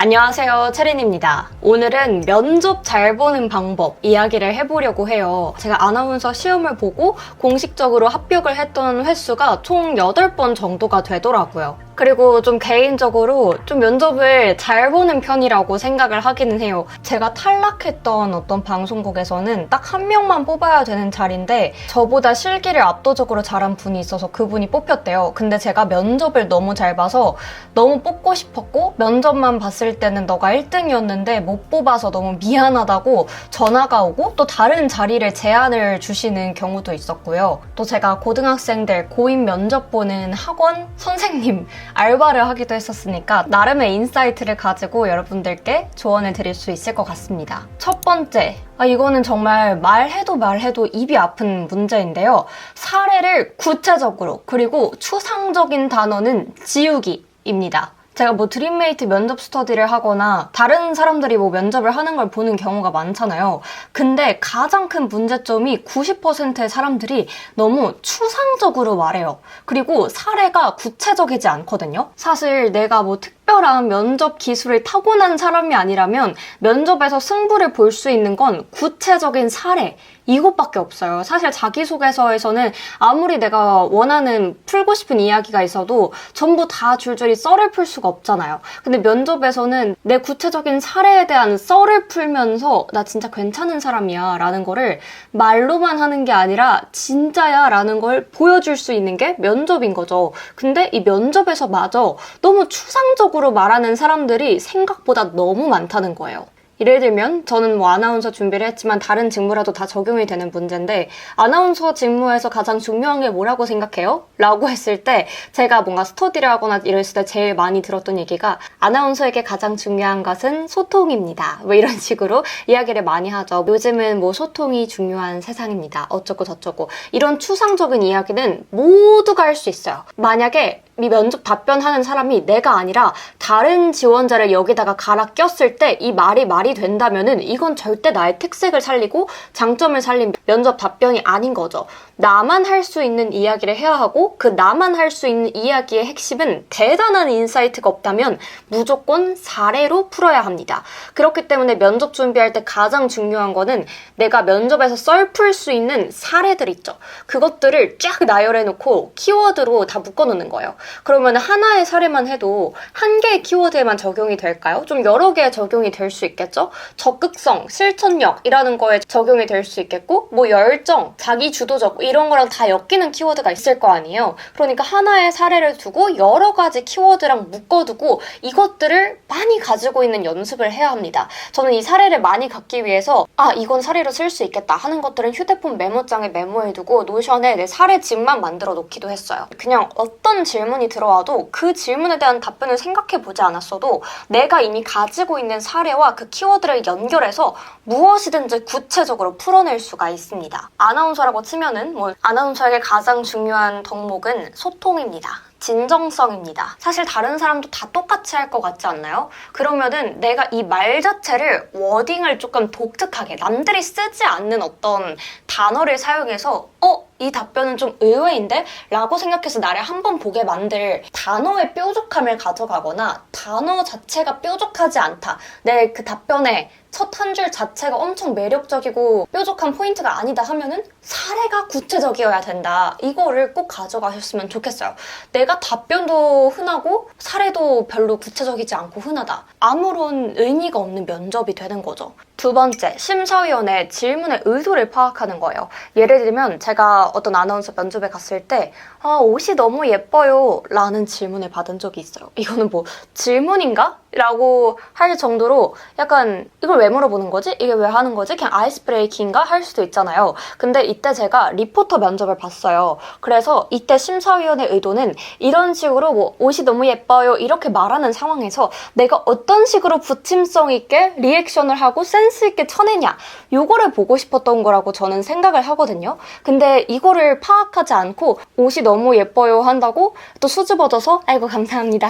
안녕하세요, 체린입니다. 오늘은 면접 잘 보는 방법 이야기를 해보려고 해요. 제가 아나운서 시험을 보고 공식적으로 합격을 했던 횟수가 총 8번 정도가 되더라고요. 그리고 좀 개인적으로 좀 면접을 잘 보는 편이라고 생각을 하기는 해요. 제가 탈락했던 어떤 방송국에서는 딱 한 명만 뽑아야 되는 자리인데 저보다 실기를 압도적으로 잘한 분이 있어서 그분이 뽑혔대요. 근데 제가 면접을 너무 잘 봐서 너무 뽑고 싶었고 면접만 봤을 때는 너가 1등이었는데 못 뽑아서 너무 미안하다고 전화가 오고 또 다른 자리를 제안을 주시는 경우도 있었고요. 또 제가 고등학생들 고인 면접 보는 학원 선생님 알바를 하기도 했었으니까 나름의 인사이트를 가지고 여러분들께 조언을 드릴 수 있을 것 같습니다. 첫 번째, 아, 이거는 정말 말해도 말해도 입이 아픈 문제인데요. 사례를 구체적으로 그리고 추상적인 단어는 지우기 입니다. 제가 뭐 드림메이트 면접 스터디를 하거나 다른 사람들이 뭐 면접을 하는 걸 보는 경우가 많잖아요. 근데 가장 큰 문제점이 90%의 사람들이 너무 추상적으로 말해요. 그리고 사례가 구체적이지 않거든요. 사실 내가 뭐 특 별한 면접 기술을 타고난 사람이 아니라면 면접에서 승부를 볼 수 있는 건 구체적인 사례, 이것밖에 없어요. 사실 자기소개서에서는 아무리 내가 원하는 풀고 싶은 이야기가 있어도 전부 다 줄줄이 썰을 풀 수가 없잖아요. 근데 면접에서는 내 구체적인 사례에 대한 썰을 풀면서 나 진짜 괜찮은 사람이야 라는 거를 말로만 하는 게 아니라 진짜야 라는 걸 보여줄 수 있는 게 면접인 거죠. 근데 이 면접에서 마저 너무 추상적으로 말하는 사람들이 생각보다 너무 많다는 거예요. 예를 들면 저는 뭐 아나운서 준비를 했지만 다른 직무라도 다 적용이 되는 문제인데 아나운서 직무에서 가장 중요한 게 뭐라고 생각해요? 라고 했을 때 제가 뭔가 스터디를 하거나 이랬을 때 제일 많이 들었던 얘기가 아나운서에게 가장 중요한 것은 소통입니다. 뭐 이런 식으로 이야기를 많이 하죠. 요즘은 뭐 소통이 중요한 세상입니다. 어쩌고 저쩌고 이런 추상적인 이야기는 모두가 할 수 있어요. 만약에 이 면접 답변하는 사람이 내가 아니라 다른 지원자를 여기다가 갈아 꼈을 때 이 말이 말이 된다면은 이건 절대 나의 특색을 살리고 장점을 살린 면접 답변이 아닌 거죠. 나만 할 수 있는 이야기를 해야 하고 그 나만 할 수 있는 이야기의 핵심은 대단한 인사이트가 없다면 무조건 사례로 풀어야 합니다. 그렇기 때문에 면접 준비할 때 가장 중요한 거는 내가 면접에서 썰풀 수 있는 사례들 있죠. 그것들을 쫙 나열해 놓고 키워드로 다 묶어 놓는 거예요. 그러면 하나의 사례만 해도 한 개의 키워드에만 적용이 될까요? 좀 여러 개에 적용이 될 수 있겠죠? 적극성, 실천력이라는 거에 적용이 될 수 있겠고, 뭐 열정, 자기 주도적 이런 거랑 다 엮이는 키워드가 있을 거 아니에요. 그러니까 하나의 사례를 두고 여러 가지 키워드랑 묶어두고 이것들을 많이 가지고 있는 연습을 해야 합니다. 저는 이 사례를 많이 갖기 위해서 아 이건 사례로 쓸 수 있겠다 하는 것들은 휴대폰 메모장에 메모해두고 노션에 내 사례집만 만들어 놓기도 했어요. 그냥 어떤 질문이 들어와도 그 질문에 대한 답변을 생각해 보지 않았어도 내가 이미 가지고 있는 사례와 그 키워드 를 연결해서 무엇이든지 구체적으로 풀어낼 수가 있습니다. 아나운서라고 치면은 뭐 아나운서에게 가장 중요한 덕목은 소통입니다. 진정성입니다. 사실 다른 사람도 다 똑같이 할 것 같지 않나요? 그러면은 내가 이 말 자체를 워딩을 조금 독특하게 남들이 쓰지 않는 어떤 단어를 사용해서 어? 이 답변은 좀 의외인데? 라고 생각해서 나를 한 번 보게 만들 단어의 뾰족함을 가져가거나 단어 자체가 뾰족하지 않다. 내 그 답변에 첫한줄 자체가 엄청 매력적이고 뾰족한 포인트가 아니다 하면은 사례가 구체적이어야 된다. 이거를 꼭 가져가셨으면 좋겠어요. 내가 답변도 흔하고 사례도 별로 구체적이지 않고 흔하다. 아무런 의미가 없는 면접이 되는 거죠. 두 번째, 심사위원의 질문의 의도를 파악하는 거예요. 예를 들면 제가 어떤 아나운서 면접에 갔을 때 아, 옷이 너무 예뻐요 라는 질문을 받은 적이 있어요. 이거는 뭐 질문인가? 라고 할 정도로 약간 이걸 왜 물어보는 거지? 이게 왜 하는 거지? 그냥 아이스 브레이킹인가? 할 수도 있잖아요. 근데 이때 제가 리포터 면접을 봤어요. 그래서 이때 심사위원의 의도는 이런 식으로 뭐 옷이 너무 예뻐요 이렇게 말하는 상황에서 내가 어떤 식으로 부침성 있게 리액션을 하고 센스 있게 쳐내냐 요거를 보고 싶었던 거라고 저는 생각을 하거든요. 근데 이거를 파악하지 않고 옷이 너무 예뻐요 한다고 또 수줍어져서 아이고 감사합니다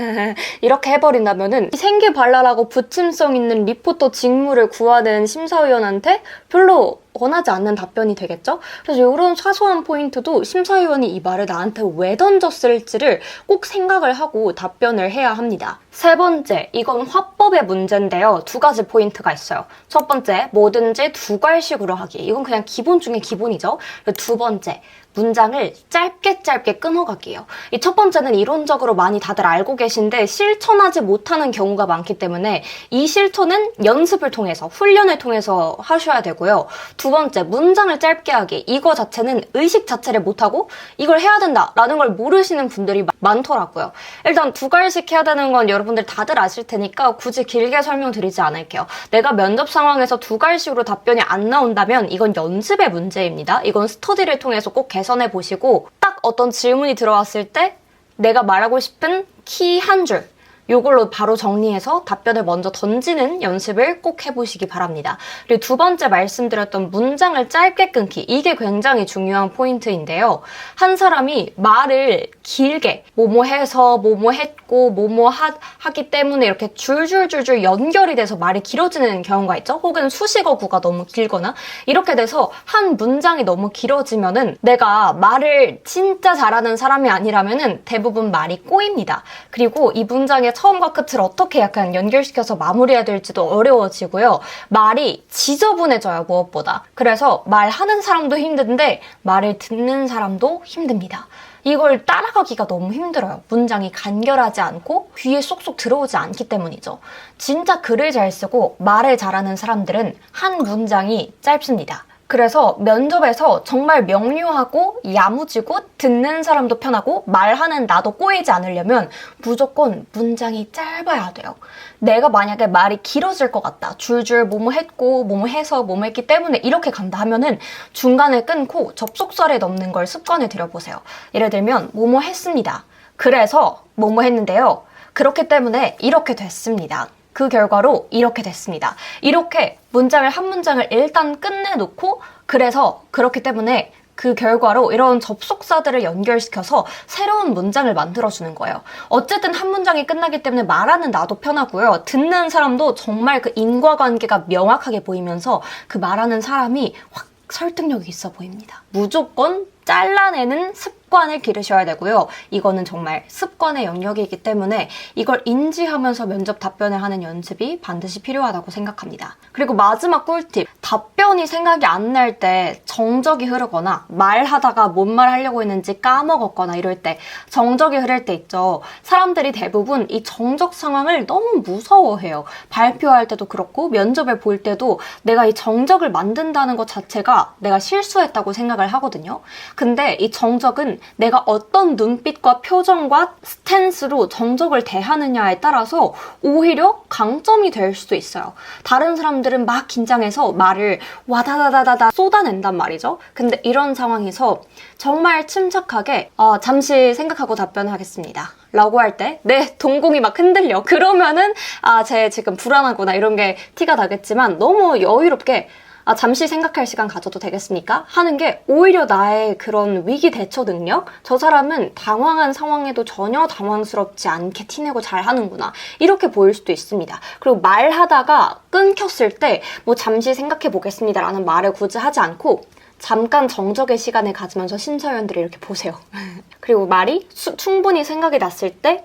이렇게 해버린다 면은 생기 발랄하고 부침성 있는 리포터 직무를 구하는 심사위원한테 별로 원하지 않는 답변이 되겠죠? 그래서 이런 사소한 포인트도 심사위원이 이 말을 나한테 왜 던졌을지를 꼭 생각을 하고 답변을 해야 합니다. 세 번째, 이건 화법의 문제인데요. 두 가지 포인트가 있어요. 첫 번째, 뭐든지 두 갈식으로 하기. 이건 그냥 기본 중에 기본이죠. 두 번째, 문장을 짧게 짧게 끊어가기예요. 이 첫 번째는 이론적으로 많이 다들 알고 계신데 실천하지 못하는 경우가 많기 때문에 이 실천은 연습을 통해서 훈련을 통해서 하셔야 되고요. 두 번째 문장을 짧게 하기 이거 자체는 의식 자체를 못하고 이걸 해야 된다라는 걸 모르시는 분들이 많더라고요. 일단 두 갈씩 해야 되는 건 여러분들 다들 아실 테니까 굳이 길게 설명드리지 않을게요. 내가 면접 상황에서 두 갈식으로 답변이 안 나온다면 이건 연습의 문제입니다. 이건 스터디를 통해서 꼭 개선해 보시고 딱 어떤 질문이 들어왔을 때 내가 말하고 싶은 키 한 줄, 요걸로 바로 정리해서 답변을 먼저 던지는 연습을 꼭 해보시기 바랍니다. 그리고 두 번째 말씀드렸던 문장을 짧게 끊기. 이게 굉장히 중요한 포인트인데요. 한 사람이 말을 길게 뭐뭐 해서 뭐뭐 했고 뭐뭐 하, 하기 때문에 이렇게 줄줄줄줄 연결이 돼서 말이 길어지는 경우가 있죠. 혹은 수식어구가 너무 길거나 이렇게 돼서 한 문장이 너무 길어지면은 내가 말을 진짜 잘하는 사람이 아니라면은 대부분 말이 꼬입니다. 그리고 이 문장의 처음과 끝을 어떻게 약간 연결시켜서 마무리해야 될지도 어려워지고요. 말이 지저분해져요, 무엇보다. 그래서 말하는 사람도 힘든데 말을 듣는 사람도 힘듭니다. 이걸 따라가기가 너무 힘들어요. 문장이 간결하지 않고 귀에 쏙쏙 들어오지 않기 때문이죠. 진짜 글을 잘 쓰고 말을 잘하는 사람들은 한 문장이 짧습니다. 그래서 면접에서 정말 명료하고 야무지고 듣는 사람도 편하고 말하는 나도 꼬이지 않으려면 무조건 문장이 짧아야 돼요. 내가 만약에 말이 길어질 것 같다. 줄줄 뭐뭐 했고 뭐뭐 해서 뭐뭐 했기 때문에 이렇게 간다 하면은 중간에 끊고 접속사를 넣는 걸 습관에 들여보세요. 예를 들면 뭐뭐 했습니다. 그래서 뭐뭐 했는데요. 그렇기 때문에 이렇게 됐습니다. 그 결과로 이렇게 됐습니다. 이렇게 문장을 한 문장을 일단 끝내놓고 그래서 그렇기 때문에 그 결과로 이런 접속사들을 연결시켜서 새로운 문장을 만들어주는 거예요. 어쨌든 한 문장이 끝나기 때문에 말하는 나도 편하고요. 듣는 사람도 정말 그 인과관계가 명확하게 보이면서 그 말하는 사람이 확 설득력이 있어 보입니다. 무조건 잘라내는 습 관을 기르셔야 되고요. 이거는 정말 습관의 영역이기 때문에 이걸 인지하면서 면접 답변을 하는 연습이 반드시 필요하다고 생각합니다. 그리고 마지막 꿀팁. 답변이 생각이 안 날 때 정적이 흐르거나 말하다가 뭔 말 하려고 했는지 까먹었거나 이럴 때 정적이 흐를 때 있죠. 사람들이 대부분 이 정적 상황을 너무 무서워해요. 발표할 때도 그렇고 면접을 볼 때도 내가 이 정적을 만든다는 것 자체가 내가 실수했다고 생각을 하거든요. 근데 이 정적은 내가 어떤 눈빛과 표정과 스탠스로 정적을 대하느냐에 따라서 오히려 강점이 될 수도 있어요. 다른 사람들은 막 긴장해서 말을 와다다다다다 쏟아낸단 말이죠. 근데 이런 상황에서 정말 침착하게 어, 잠시 생각하고 답변하겠습니다. 라고 할 때, 네, 동공이 막 흔들려. 그러면은, 아, 쟤 지금 불안하구나. 이런 게 티가 나겠지만, 너무 여유롭게, 아, 잠시 생각할 시간 가져도 되겠습니까? 하는 게 오히려 나의 그런 위기 대처 능력? 저 사람은 당황한 상황에도 전혀 당황스럽지 않게 티내고 잘 하는구나. 이렇게 보일 수도 있습니다. 그리고 말하다가 끊겼을 때, 뭐 잠시 생각해 보겠습니다. 라는 말을 굳이 하지 않고, 잠깐 정적의 시간을 가지면서 심사위원들이 이렇게 보세요. 그리고 말이 수, 충분히 생각이 났을 때,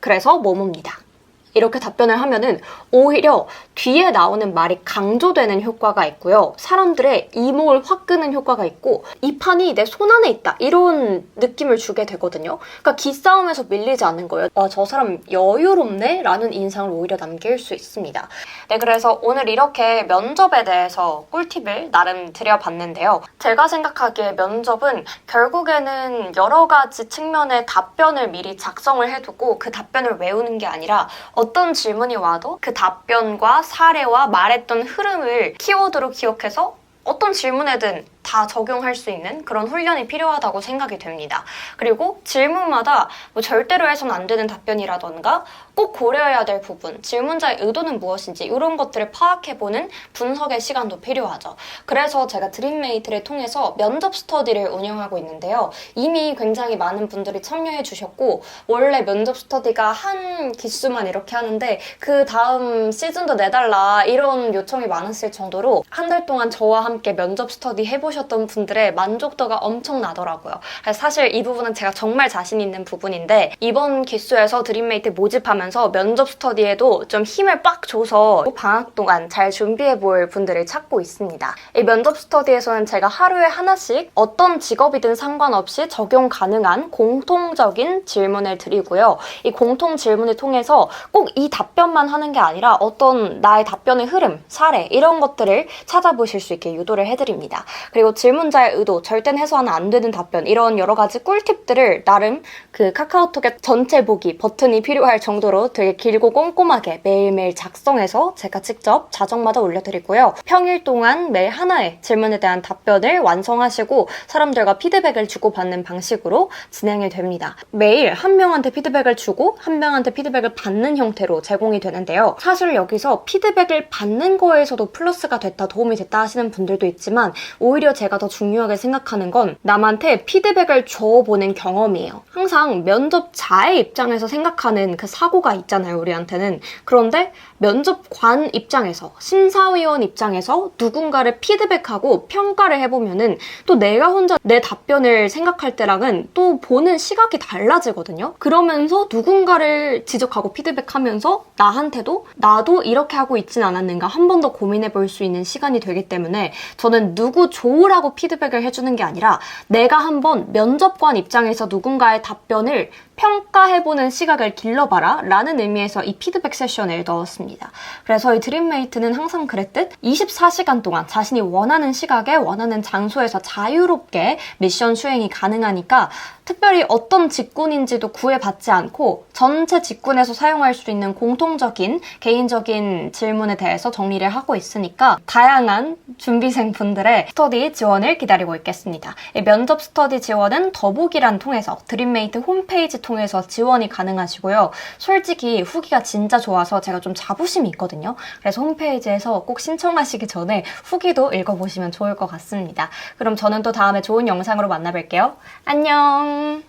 그래서 뭐뭐입니다. 이렇게 답변을 하면은 오히려 뒤에 나오는 말이 강조되는 효과가 있고요. 사람들의 이목을 확 끄는 효과가 있고 이 판이 내 손 안에 있다 이런 느낌을 주게 되거든요. 그러니까 기싸움에서 밀리지 않는 거예요. 와, 저 사람 여유롭네? 라는 인상을 오히려 남길 수 있습니다. 네, 그래서 오늘 이렇게 면접에 대해서 꿀팁을 나름 드려봤는데요. 제가 생각하기에 면접은 결국에는 여러 가지 측면의 답변을 미리 작성을 해두고 그 답변을 외우는 게 아니라 어떤 질문이 와도 그 답변과 사례와 말했던 흐름을 키워드로 기억해서 어떤 질문에든 다 적용할 수 있는 그런 훈련이 필요하다고 생각이 됩니다. 그리고 질문마다 뭐 절대로 해서는 안 되는 답변이라던가 꼭 고려해야 될 부분, 질문자의 의도는 무엇인지 이런 것들을 파악해보는 분석의 시간도 필요하죠. 그래서 제가 드림메이트를 통해서 면접 스터디를 운영하고 있는데요. 이미 굉장히 많은 분들이 참여해 주셨고 원래 면접 스터디가 한 기수만 이렇게 하는데 그 다음 시즌도 내달라 이런 요청이 많았을 정도로 한 달 동안 저와 함께 면접 스터디 해보셨던 분들의 만족도가 엄청나더라고요. 사실 이 부분은 제가 정말 자신 있는 부분인데 이번 기수에서 드림메이트 모집하면 서 면접 스터디에도 좀 힘을 빡 줘서 방학 동안 잘 준비해 볼 분들을 찾고 있습니다. 이 면접 스터디에서는 제가 하루에 하나씩 어떤 직업이든 상관없이 적용 가능한 공통적인 질문을 드리고요. 이 공통 질문을 통해서 꼭 이 답변만 하는 게 아니라 어떤 나의 답변의 흐름, 사례 이런 것들을 찾아보실 수 있게 유도를 해드립니다. 그리고 질문자의 의도, 절대는 해소하면 안 되는 답변 이런 여러 가지 꿀팁들을 나름 그 카카오톡의 전체 보기 버튼이 필요할 정도로 되게 길고 꼼꼼하게 매일매일 작성해서 제가 직접 자정마다 올려드리고요. 평일 동안 매일 하나의 질문에 대한 답변을 완성하시고 사람들과 피드백을 주고받는 방식으로 진행이 됩니다. 매일 한 명한테 피드백을 주고 한 명한테 피드백을 받는 형태로 제공이 되는데요. 사실 여기서 피드백을 받는 거에서도 플러스가 됐다, 도움이 됐다 하시는 분들도 있지만 오히려 제가 더 중요하게 생각하는 건 남한테 피드백을 줘보는 경험이에요. 항상 면접자의 입장에서 생각하는 그 사고가 있잖아요, 우리한테는. 그런데 면접관 입장에서, 심사위원 입장에서 누군가를 피드백하고 평가를 해보면은 또 내가 혼자 내 답변을 생각할 때랑은 또 보는 시각이 달라지거든요. 그러면서 누군가를 지적하고 피드백하면서 나한테도 나도 이렇게 하고 있진 않았는가 한 번 더 고민해 볼 수 있는 시간이 되기 때문에 저는 누구 좋으라고 피드백을 해주는 게 아니라 내가 한번 면접관 입장에서 누군가의 답변을 평가해보는 시각을 길러봐라 라는 의미에서 이 피드백 세션을 넣었습니다. 그래서 이 드림메이트는 항상 그랬듯 24시간 동안 자신이 원하는 시각에 원하는 장소에서 자유롭게 미션 수행이 가능하니까 특별히 어떤 직군인지도 구애받지 않고 전체 직군에서 사용할 수 있는 공통적인 개인적인 질문에 대해서 정리를 하고 있으니까 다양한 준비생 분들의 스터디 지원을 기다리고 있겠습니다. 이 면접 스터디 지원은 더보기란 통해서 드림메이트 홈페이지 통해서 지원이 가능하시고요. 솔직히 후기가 진짜 좋아서 제가 좀 자부심이 있거든요. 그래서 홈페이지에서 꼭 신청하시기 전에 후기도 읽어보시면 좋을 것 같습니다. 그럼 저는 또 다음에 좋은 영상으로 만나뵐게요. 안녕!